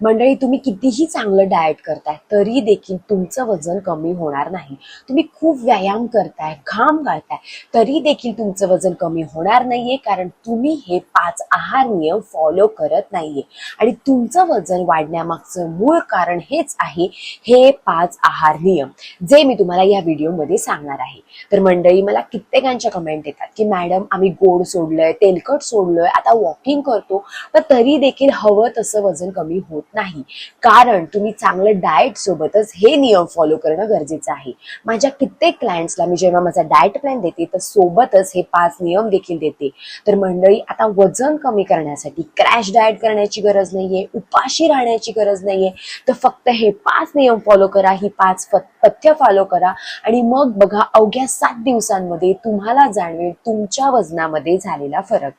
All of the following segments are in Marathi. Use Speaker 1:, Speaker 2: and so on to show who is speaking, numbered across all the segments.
Speaker 1: मंडळी तुम्ही कितीही चांगलं डाएट करताय तरी देखील तुमचं वजन कमी होणार नाही. तुम्ही खूप व्यायाम करताय घाम गाळताय तरी देखील तुमचं वजन कमी होणार नाहीये कारण तुम्ही हे पाच आहार नियम फॉलो करत नाहीये. आणि तुमचं वजन वाढण्यामागचं मूळ कारण हेच आहे हे पाच आहार नियम. जे मी तुम्हाला या व्हिडिओमध्ये सांगणार आहे. तर मंडळी मला कित्येकांच्या कमेंट येतात की मॅडम आम्ही गोड सोडलोय तेलकट सोडलोय आता वॉकिंग करतो. पण तरी देखील हवं तसं वजन कमी होत नाही. कारण तुम्ही चांगलं डाएट सोबतच हे नियम फॉलो करणं गरजेचं आहे. माझ्या कित्येक क्लायंट्सला मी जेव्हा माझा डाएट प्लॅन देते तर सोबतच हे पाच नियम देखील देते. तर मंडळी आता वजन कमी करण्यासाठी क्रॅश डाएट करण्याची गरज नाहीये उपाशी राहण्याची गरज नाहीये तर फक्त हे पाच नियम फॉलो करा ही पाच पथ्य फॉलो करा आणि मग बघा अवघ्या सात दिवसांमध्ये तुम्हाला जाणवेल तुमच्या वजनामध्ये झालेला फरक.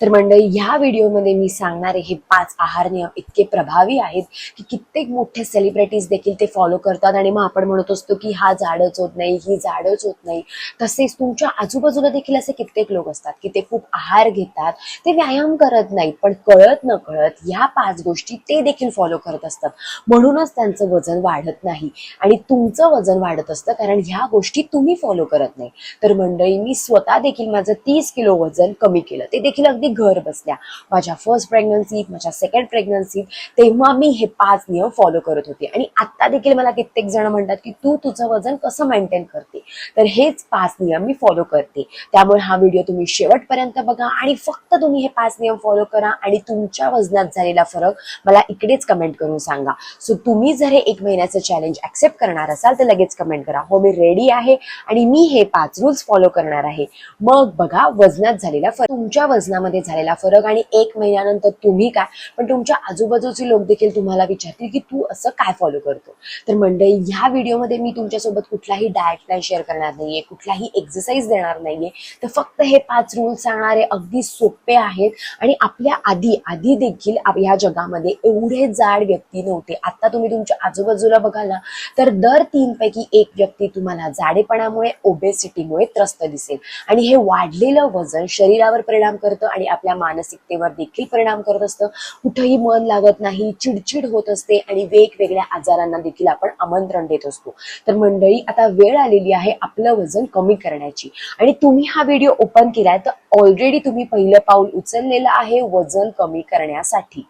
Speaker 1: तर मंडळी ह्या व्हिडिओमध्ये मी सांगणारे हे पाच आहार नियम इतके प्रभावी आहेत की कित्येक मोठे सेलिब्रिटीज देखील ते फॉलो करतात आणि मग आपण म्हणत असतो की हा झाडच होत नाही ही झाडच होत नाही. तसेच तुमच्या आजूबाजूला देखील असे कित्येक लोक असतात की ते खूप आहार घेतात ते व्यायाम करत नाहीत पण कळत न कळत ह्या पाच गोष्टी ते देखील फॉलो करत असतात. म्हणूनच त्यांचं वजन वाढत नाही आणि तुमचं वजन वाढत असतं कारण ह्या गोष्टी तुम्ही फॉलो करत नाही. तर मंडळी मी स्वतः देखील माझं तीस किलो वजन कमी केलं. ते देखील अगदी घर बसल्या. माझ्या फर्स्ट प्रेग्नन्सीत माझ्या सेकंड प्रेग्नन्सीत तेव्हा मी हे पाच नियम फॉलो करत होते. आणि आता देखील मला कित्येक जण म्हणतात की तू तुझं वजन कसं मेंटेन करते? तर हेच पाच नियम मी फॉलो करते. त्यामुळे हा व्हिडिओ तुम्ही शेवटपर्यंत बघा आणि फक्त तुम्ही हे पाच नियम फॉलो करा आणि तुमच्या वजनात झालेला फरक मला इकडेच कमेंट करून सांगा. सो तुम्ही जर हे एक महिन्याचं चॅलेंज ऍक्सेप्ट करणार असाल तर लगेच कमेंट करा. हो मी रेडी आहे आणि मी हे पाच रूल्स फॉलो करणार आहे. मग बघा वजनात झालेला फरक तुमच्या वजनात वजनामध्ये झालेला फरक आणि एक महिन्यानंतर तुम्ही काय? पण तुमच्या आजूबाजूचे लोक देखील तुम्हाला विचारतील की तू असं काय फॉलो करतो? तर मंडळी ह्या व्हिडिओमध्ये मी तुमच्यासोबत कुठलाही डाएट प्लॅन शेअर करणार नाहीये कुठलाही एक्सरसाइज देणार नाहीये. तर फक्त हे पाच रूल्स सांगणारे अगदी सोपे आहेत आणि आपल्या आधी आधी देखील या ह्या जगामध्ये एवढे जाड व्यक्ती नव्हते. आता तुम्ही तुमच्या आजूबाजूला बघाल ना तर दर तीन पैकी एक व्यक्ती तुम्हाला जाडेपणामुळे ओबेसिटीमुळे त्रस्त दिसेल. आणि हे वाढलेलं वजन शरीरावर परिणाम करतं आणि आपल्या मानसिकतेवर देखील परिणाम करत असतं. कुठंही मन लागत नाही चिडचिड होत असते आणि वेगवेगळ्या आजारांना देखील आपण आमंत्रण देत असतो. तर मंडळी आता वेळ आलेली आहे आपलं वजन कमी करण्याची. आणि तुम्ही हा व्हिडिओ ओपन केलाय तर ऑलरेडी तुम्ही पहिलं पाऊल उचललेलं आहे वजन कमी करण्यासाठी.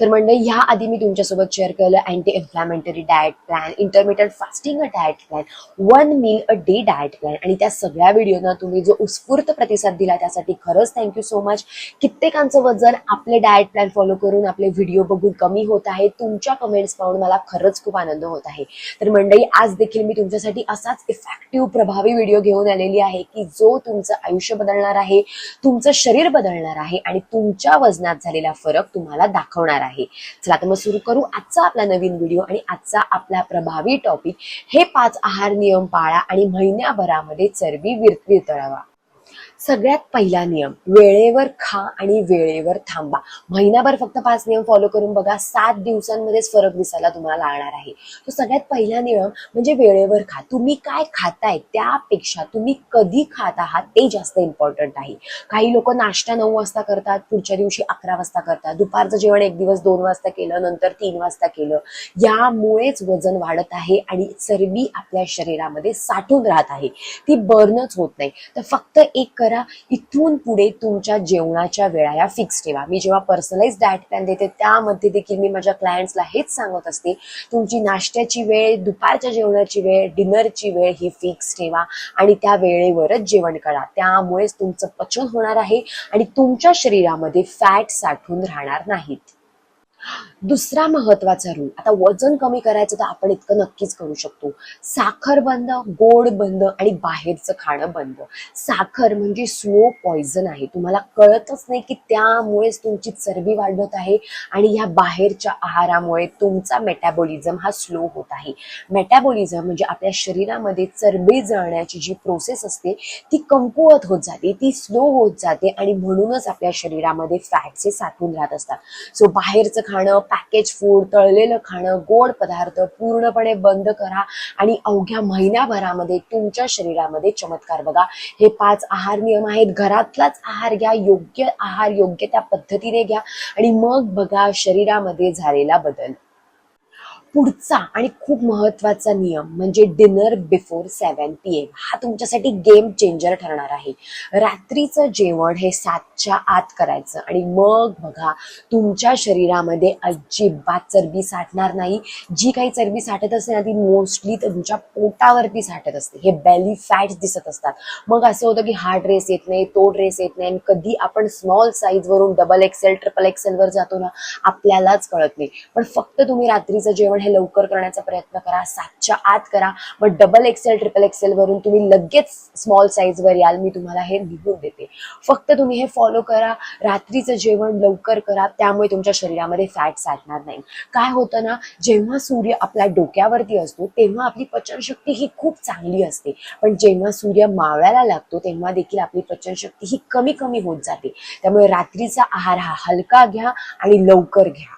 Speaker 1: तर मंडळी ह्या आधी मी तुमच्यासोबत शेअर केलं anti inflammatory diet plan intermittent fasting a diet plan one meal a day diet plan आणि त्या सगळ्या व्हिडिओना तुम्ही जो उत्स्फूर्त प्रतिसाद दिला त्यासाठी खरंच थँक्यू सो मच कित्येकांचं वजन आपले डाएट प्लॅन फॉलो करून आपले व्हिडिओ बघून कमी होत आहे. तुमच्या कमेंट्स पाहून मला खरंच खूप आनंद होत आहे. तर मंडळी आज देखील मी तुमच्यासाठी असाच इफेक्टिव्ह प्रभावी व्हिडिओ घेऊन आलेली आहे की जो तुमचं आयुष्य बदलणार आहे तुमचं शरीर बदलणार आहे आणि तुमच्या वजनात झालेला फरक तुम्हाला दाखवणार आहे. चला तर मग सुरू करू. आजचा आपला नवीन व्हिडिओ आणि आजचा आपला प्रभावी टॉपिक हे पाच आहार नियम पाळा आणि महिन्याभरामध्ये चरबी विरतळावा. सगळ्यात पहिला नियम वेळेवर खा आणि वेळेवर थांबा. महिनाभर फक्त पाच नियम फॉलो करून बघा सात दिवसांमध्येच फरक दिसायला तुम्हाला लागणार आहे. तो सगळ्यात पहिला नियम म्हणजे वेळेवर खा. तुम्ही काय खाताय त्यापेक्षा तुम्ही कधी खात आहात ते जास्त इम्पॉर्टंट आहे. काही लोक नाश्ता नऊ वाजता करतात पुढच्या दिवशी अकरा वाजता करतात दुपारचं जेवण एक दिवस दोन वाजता केलं नंतर तीन वाजता केलं. यामुळेच वजन वाढत आहे आणि चरबी आपल्या शरीरामध्ये साठून राहत आहे. ती बर्नच होत नाही. तर फक्त एक करा. इथून पुढे तुमच्या जेवणाच्या वेळा या फिक्स ठेवा. मी जेव्हा पर्सनलाइज डायट प्लॅन देते त्यामध्ये देखील मी माझ्या क्लायंट्सला हेच सांगत असते. तुमची नाश्त्याची वेळ दुपारच्या जेवणाची वेळ डिनरची वेळ ही फिक्स ठेवा आणि त्या वेळेवरच जेवण करा. त्यामुळेच तुमचं पचन होणार आहे आणि तुमच्या शरीरामध्ये फॅट साठून राहणार नाहीत. दुसरा महत्त्वाचा रूल आता वजन कमी करायचं तर आपण इतकं नक्कीच करू शकतो. साखर बंद गोड बंद आणि बाहेरचं खाणं बंद. साखर म्हणजे स्लो पॉइझन आहे. तुम्हाला कळतच नाही की त्यामुळेच तुमची चरबी वाढत आहे आणि ह्या बाहेरच्या आहारामुळे तुमचा मेटॅबॉलिझम हा स्लो होत आहे. मेटॅबॉलिझम म्हणजे आपल्या शरीरामध्ये चरबी जळण्याची जी प्रोसेस असते ती कमकुवत होत जाते ती स्लो होत जाते आणि म्हणूनच आपल्या शरीरामध्ये फॅटचे साठून राहत असतात. सो बाहेरचं खाणं पॅकेज फूड तळलेलं खाणं गोड पदार्थ पूर्णपणे बंद करा आणि अवघ्या महिन्याभरामध्ये तुमच्या शरीरामध्ये चमत्कार बघा. हे पाच आहार नियम आहेत. घरातलाच आहार घ्या योग्य आहार योग्य त्या पद्धतीने घ्या आणि मग बघा शरीरामध्ये झालेला बदल. पुढचा आणि खूप महत्त्वाचा नियम म्हणजे dinner before seven P M हा तुमच्यासाठी गेम चेंजर ठरणार आहे. रात्रीचं जेवण हे सातच्या आत करायचं आणि मग बघा तुमच्या शरीरामध्ये अजिबात चरबी साठणार नाही. जी काही चरबी साठत असते ना ती मोस्टली तुमच्या पोटावरती साठत असते. हे बेली फॅट्स दिसत असतात. मग असं होतं की हा ड्रेस येत नाही तो ड्रेस येत नाही. आणि कधी आपण स्मॉल साईज वरून डबल एक्सेल ट्रिपल एक्सेल वर जातो ना आपल्यालाच कळत नाही. पण फक्त तुम्ही रात्रीचं जेवण हे लवकर करण्याचा प्रयत्न करा सातच्या आत करा. मग डबल एक्सेल ट्रिपल एक्सेल वरून तुम्ही लगेच स्मॉल साईज वर याल मी तुम्हाला हे लिहून देते. फक्त तुम्ही हे फॉलो करा रात्रीचं जेवण लवकर करा त्यामुळे तुमच्या शरीरामध्ये फॅट साठणार नाही. काय होतं ना जेव्हा सूर्य आपल्या डोक्यावरती असतो तेव्हा आपली पचनशक्ती ही खूप चांगली असते. पण जेव्हा सूर्य मावळ्याला लागतो तेव्हा देखील आपली पचनशक्ती ही कमी कमी होत जाते. त्यामुळे रात्रीचा आहार हा हलका घ्या आणि लवकर घ्या.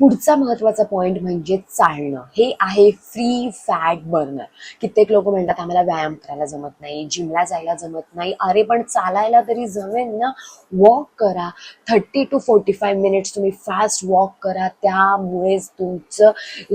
Speaker 1: पुढचा महत्त्वाचा पॉइंट म्हणजे चालणं. हे आहे फ्री फॅट बर्नर कित्येक लोक म्हणतात आम्हाला व्यायाम करायला जमत नाही जिमला जायला जमत नाही. अरे पण चालायला तरी जमेल ना? वॉक करा. Thirty to forty five minutes तुम्ही फास्ट वॉक करा. त्यामुळेच तुमचं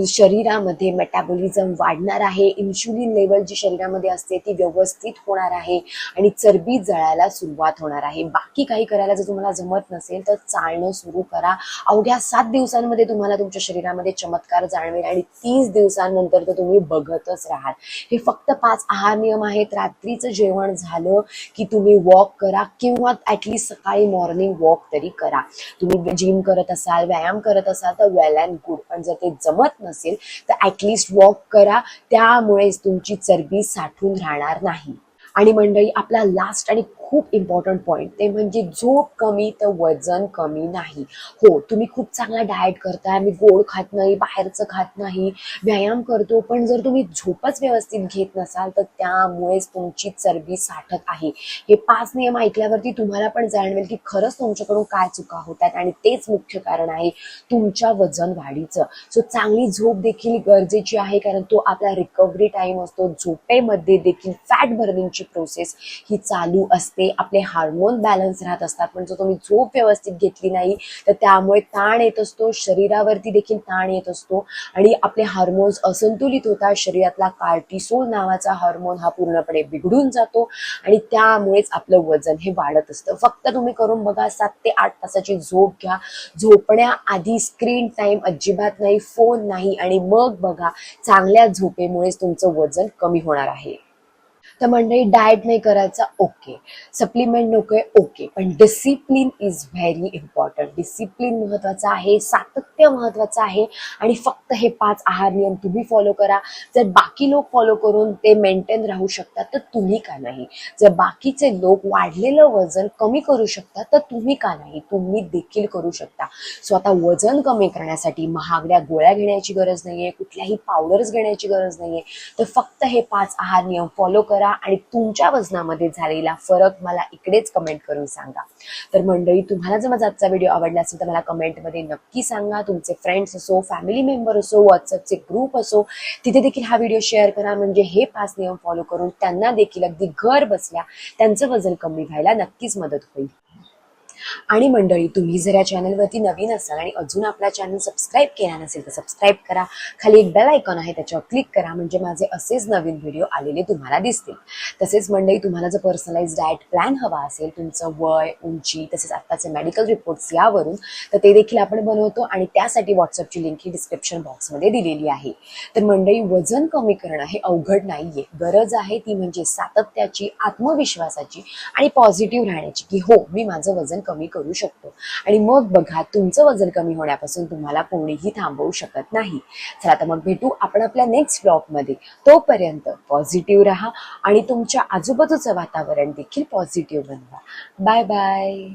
Speaker 1: शरीरामध्ये मेटाबॉलिझम वाढणार आहे. इन्शुलिन लेवल जी शरीरामध्ये असते ती व्यवस्थित होणार आहे. आणि चरबी जळायला सुरुवात होणार आहे. बाकी काही करायला जर तुम्हाला जमत नसेल तर चालणं सुरू करा. अवघ्या सात दिवसांमध्ये तुम्हाला तुमच्या शरीरामध्ये चमत्कार जाणवेल आणि तीस दिवसांनंतर तर तुम्ही बघतच राहाल. हे फक्त पाच आहार नियम आहेत. रात्रीचं जेवण झालं की तुम्ही वॉक करा किंवा ऍटलीस्ट सकाळी मॉर्निंग वॉक तरी करा. तुम्ही जिम करत असाल व्यायाम करत असाल तर वेल अँड गुड पण जर ते जमत नसेल तर ऍटलिस्ट वॉक करा. त्यामुळेच तुमची चरबी साठून राहणार नाही. आणि मंडळी आपला लास्ट आणि खूप इम्पॉर्टंट पॉईंट ते म्हणजे झोप कमी तर वजन कमी नाही. हो तुम्ही खूप चांगला डाएट करताय मी गोड खात नाही बाहेरचं खात नाही व्यायाम करतो पण जर तुम्ही झोपच व्यवस्थित घेत नसाल तर त्यामुळेच तुमची चरबी साठत आहे. हे पाच नियम ऐकल्यावरती तुम्हाला पण जाणवेल की खरंच तुमच्याकडून काय चुका होत आहेत आणि तेच मुख्य कारण आहे तुमच्या वजन वाढीचं. सो चांगली झोप देखील गरजेची आहे कारण तो आपला रिकव्हरी टाइम असतो. झोपेमध्ये देखील फॅट बर्निंगची प्रोसेस ही चालू असते. आपले हार्मोन बॅलन्स राहत असतात. पण जर तुम्ही झोप व्यवस्थित घेतली नाही तर त्यामुळे ताण येत असतो शरीरावरती देखील ताण येत असतो. आणि आपले हार्मोन्स असंतुलित होतात. शरीरातला कार्टिसोल नावाचा हार्मोन हा पूर्णपणे बिघडून जातो. आणि त्यामुळेच आपलं वजन हे वाढत असतं. फक्त तुम्ही करून बघा सात ते आठ तासाची झोप घ्या. झोपण्याआधी स्क्रीन टाइम अजिबात नाही फोन नाही. आणि मग बघा चांगल्या झोपेमुळेच तुमचं वजन कमी होणार आहे. तर मंडळी डाएट नाही करायचा ओके सप्लिमेंट नकोय ओके पण discipline is very important discipline महत्वाचं आहे सातत्य महत्वाचं आहे. आणि फक्त हे पाच आहार नियम तुम्ही फॉलो करा. जर बाकी लोक फॉलो करून ते मेंटेन राहू शकतात तर तुम्ही का नाही? जर बाकीचे लोक वाढलेलं वजन कमी करू शकतात तर तुम्ही का नाही? तुम्ही देखील करू शकता. स्वतः वजन कमी करण्यासाठी महागड्या गोळ्या घेण्याची गरज नाहीये कुठल्याही पावडर्स घेण्याची गरज नाहीये. तर फक्त हे पाच आहार नियम फॉलो करा. आणि तुमच्या वजनामध्ये झालेला फरक मला इकडेच कमेंट करून सांगा. तर मंडळी तुम्हाला जर माझा आजचा व्हिडिओ आवडला असेल तर मला कमेंटमध्ये नक्की सांगा. तुमचे फ्रेंड्स असो फॅमिली मेंबर असो व्हॉट्सअपचे ग्रुप असो तिथे देखील हा व्हिडिओ शेअर करा. म्हणजे हे पाच नियम फॉलो करून त्यांना देखील अगदी घर बसल्या त्यांचं वजन कमी व्हायला नक्कीच मदत होईल. आणि मंडळी तुम्ही जर या चॅनलवरती नवीन असाल आणि अजून आपला चॅनल सबस्क्राईब केला नसेल तर सबस्क्राईब करा. खाली एक बेल आयकॉन आहे त्याच्यावर क्लिक करा. म्हणजे माझे असेच नवीन व्हिडिओ आलेले तुम्हाला दिसतील. तसेच मंडळी तुम्हाला जर पर्सनलाइज डाएट प्लॅन हवा असेल तुमचं वय उंची तसेच आत्ताचे मेडिकल रिपोर्ट्स यावरून तर ते देखील आपण बनवतो आणि त्यासाठी व्हॉट्सअपची लिंक ही डिस्क्रिप्शन बॉक्समध्ये दिलेली आहे. तर मंडळी वजन कमी करणं हे अवघड नाहीये. गरज आहे ती म्हणजे सातत्याची आत्मविश्वासाची आणि पॉझिटिव्ह राहण्याची की हो मी माझं वजन कमी कमी करू शकतो. आणि मग बघा तुमचं वजन कमी होण्यापासून तुम्हाला कोणीही थांबवू शकत नाही. चला तर मग भेटू आपण आपल्या नेक्स्ट ब्लॉगमध्ये तोपर्यंत पॉझिटिव्ह राहा आणि तुमच्या आजूबाजूचं वातावरण देखील पॉझिटिव्ह बनवा. Bye bye